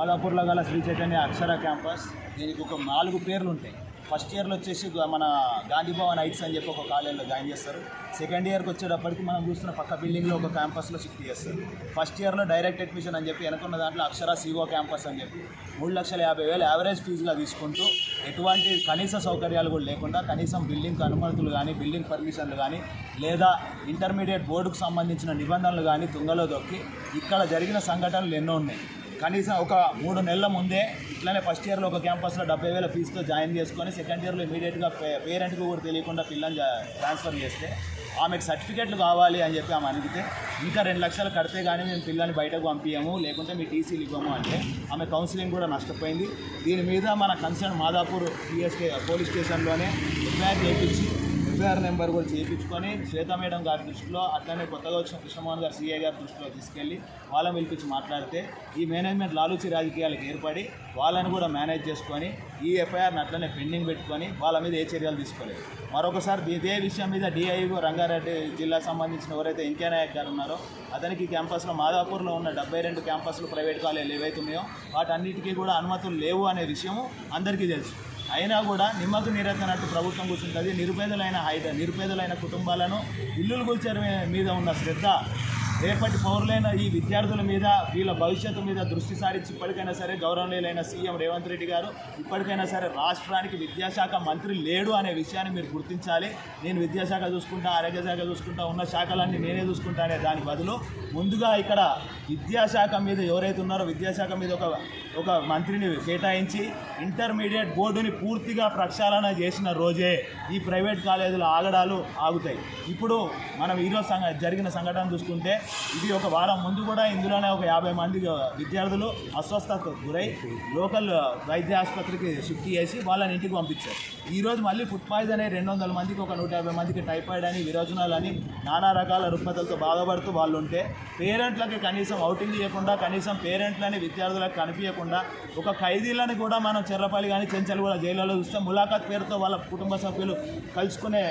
ఆలాపూర్లో గల శ్రీ చైతన్య అక్షర క్యాంపస్. దీనికి ఒక నాలుగు పేర్లు ఉంటాయి. ఫస్ట్ ఇయర్లో వచ్చేసి మన గాంధీ భవన్ హైట్స్ అని చెప్పి ఒక కాలేజీలో జాయిన్ చేస్తారు. సెకండ్ ఇయర్కి వచ్చేటప్పటికి మనం చూస్తున్న పక్క బిల్డింగ్లో ఒక క్యాంపస్లో షిఫ్ట్ చేస్తారు. ఫస్ట్ ఇయర్లో డైరెక్ట్ అడ్మిషన్ అని చెప్పి వెనుకున్న దాంట్లో అక్షర సీఓ క్యాంపస్ అని చెప్పి మూడు లక్షల యాభై వేలు యావరేజ్ ఫీజుగా తీసుకుంటూ ఎటువంటి కనీస సౌకర్యాలు కూడా లేకుండా కనీసం బిల్డింగ్ అనుమతులు కానీ బిల్డింగ్ పర్మిషన్లు కానీ లేదా ఇంటర్మీడియట్ బోర్డుకు సంబంధించిన నిబంధనలు కానీ తుంగలో దొక్కి ఇక్కడ జరిగిన సంఘటనలు ఎన్నో ఉన్నాయి. కనీసం ఒక మూడు నెలల ముందే ఇట్లానే ఫస్ట్ ఇయర్లో ఒక క్యాంపస్లో డెబ్బై వేల ఫీజుతో జాయిన్ చేసుకొని సెకండ్ ఇయర్లో ఇమీడియట్గా పేరెంట్కి కూడా తెలియకుండా పిల్లల్ని ట్రాన్స్ఫర్ చేస్తే ఆమెకు సర్టిఫికెట్లు కావాలి అని చెప్పి ఆమె అడిగితే ఇంకా రెండు లక్షలు కడితే కానీ మేము పిల్లల్ని బయటకు పంపించము లేకుంటే మీ టీసీలు ఇవ్వము అంటే ఆమె కౌన్సిలింగ్ కూడా నష్టపోయింది. దీని మీద మన కన్సర్న్ మాదాపూర్ పిఎస్కే పోలీస్ స్టేషన్లోనే ఎఫ్ఐఆర్ చేయించి ఎఫ్ఐఆర్ నెంబర్ కూడా చేయించుకొని శ్వేత మేడం గారి దృష్టిలో అట్లనే కొత్తగా వచ్చిన కృష్ణమోహన్ గారు సీఏ గారి దృష్టిలో తీసుకెళ్ళి వాళ్ళని పిలిపించి మాట్లాడితే ఈ మేనేజ్మెంట్ లాలూచి రాజకీయాలకు ఏర్పడి వాళ్ళని కూడా మేనేజ్ చేసుకొని ఈ ఎఫ్ఐఆర్ని అట్లనే పెండింగ్ పెట్టుకొని వాళ్ళ మీద ఏ చర్యలు తీసుకోలేదు. మరొకసారి ఇదే విషయం మీద డిఐఓ రంగారెడ్డి జిల్లా సంబంధించిన ఎవరైతే ఎన్కే నాయక్ గారు ఉన్నారో అతనికి క్యాంపస్లో మాదాపూర్లో ఉన్న డెబ్బై రెండు క్యాంపస్లు ప్రైవేట్ కాలేజీలు ఏవైతే ఉన్నాయో వాటన్నిటికీ కూడా అనుమతులు లేవు అనే విషయము అందరికీ తెలుసు. అయినా కూడా నిమ్మకు నీరెత్తనట్టు ప్రభుత్వం కూర్చుంటుంది. నిరుపేదలైన హైద నిరుపేదలైన కుటుంబాలను ఇల్లులు కూల్చడం మీద ఉన్న శ్రద్ధ రేపటి పౌరులైన ఈ విద్యార్థుల మీద వీళ్ళ భవిష్యత్తు మీద దృష్టి సారించి ఇప్పటికైనా సరే గౌరవనీయులైన సీఎం రేవంత్ రెడ్డి గారు ఇప్పటికైనా సరే రాష్ట్రానికి విద్యాశాఖ మంత్రి లేడు అనే విషయాన్ని మీరు గుర్తించాలి. నేను విద్యాశాఖ చూసుకుంటా ఆరోగ్య శాఖ చూసుకుంటా ఉన్న శాఖలన్నీ నేనే చూసుకుంటా అనే దాని బదులు ముందుగా ఇక్కడ విద్యాశాఖ మీద ఎవరైతే ఉన్నారో విద్యాశాఖ మీద ఒక ఒక మంత్రిని కేటాయించి ఇంటర్మీడియట్ బోర్డుని పూర్తిగా ప్రక్షాళన చేసిన రోజే ఈ ప్రైవేట్ కాలేజీల ఆగడాలు ఆగుతాయి. ఇప్పుడు మనం ఈరోజు సంఘ జరిగిన సంఘటన చూసుకుంటే ఇది ఒక వారం ముందు కూడా ఇందులోనే ఒక యాభై మంది విద్యార్థులు అస్వస్థతకు గురై లోకల్ వైద్య ఆసుపత్రికి షిఫ్ట్ చేసి వాళ్ళని ఇంటికి పంపించారు. ఈరోజు మళ్ళీ ఫుడ్ పాయిజన్ అనే రెండు వందల మందికి ఒక నూట యాభై మందికి టైఫాయిడ్ అని విరోచనాలు అని నానా రకాల రుగ్మతలతో బాధపడుతూ వాళ్ళు ఉంటే పేరెంట్లకి కనీసం అవుటింగ్ చేయకుండా కనీసం పేరెంట్లని విద్యార్థులకు కనిపించకుండా ఒక ఖైదీలను కూడా మనం చెర్రపల్లి కానీ చెంచలు కూడా జైల్లో చూస్తే ములాఖాత్ పేరుతో వాళ్ళ కుటుంబ సభ్యులు కలుసుకునే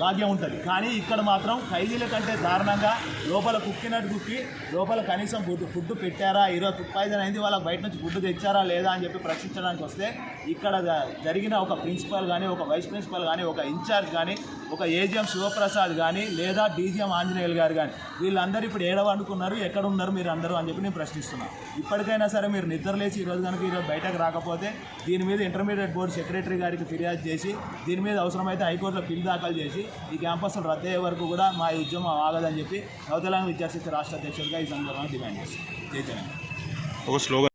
భాగ్యం ఉంటుంది. కానీ ఇక్కడ మాత్రం ఖైదీల కంటే దారుణంగా లోపల కుక్క కుక్కి లోపల కనీసం ఫుడ్ ఫుడ్ పెట్టారా? ఈరోజు ఫుడ్ పాయిజన్ అయింది వాళ్ళకి బయట నుంచి ఫుడ్ తెచ్చారా లేదా అని చెప్పి ప్రశ్నించడానికి వస్తే ఇక్కడ జ- జరిగిన ఒక ప్రిన్సిపల్ కానీ ఒక వైస్ ప్రిన్సిపల్ కానీ ఒక ఇన్ఛార్జ్ కానీ ఒక ఏజిఎం శివప్రసాద్ కానీ లేదా డీజీఎం ఆంజనేయులు గారు కానీ వీళ్ళందరూ ఇప్పుడు ఏడవనుకున్నారు ఎక్కడున్నారు ఎక్కడ ఉన్నారు మీరు అందరూ అని చెప్పి నేను ప్రశ్నిస్తున్నాను ఇప్పటికైనా సరే మీరు నిద్రలేచి ఈరోజు కనుక ఈరోజు బయటకు రాకపోతే దీని మీద ఇంటర్మీడియట్ బోర్డు సెక్రటరీ గారికి ఫిర్యాదు చేసి దీని మీద అవసరమైతే హైకోర్టులో బిల్ దాఖలు చేసి ఈ క్యాంపస్లు రద్దయ్యే వరకు కూడా మా ఉద్యమం ఆగదని చెప్పి నవతెలంగాణ విద్యార్థి రాష్ట్ర అధ్యక్షుడిగా ఈ సందర్భంగా డిమాండ్ చేస్తాను జై ఒక స్లోగన్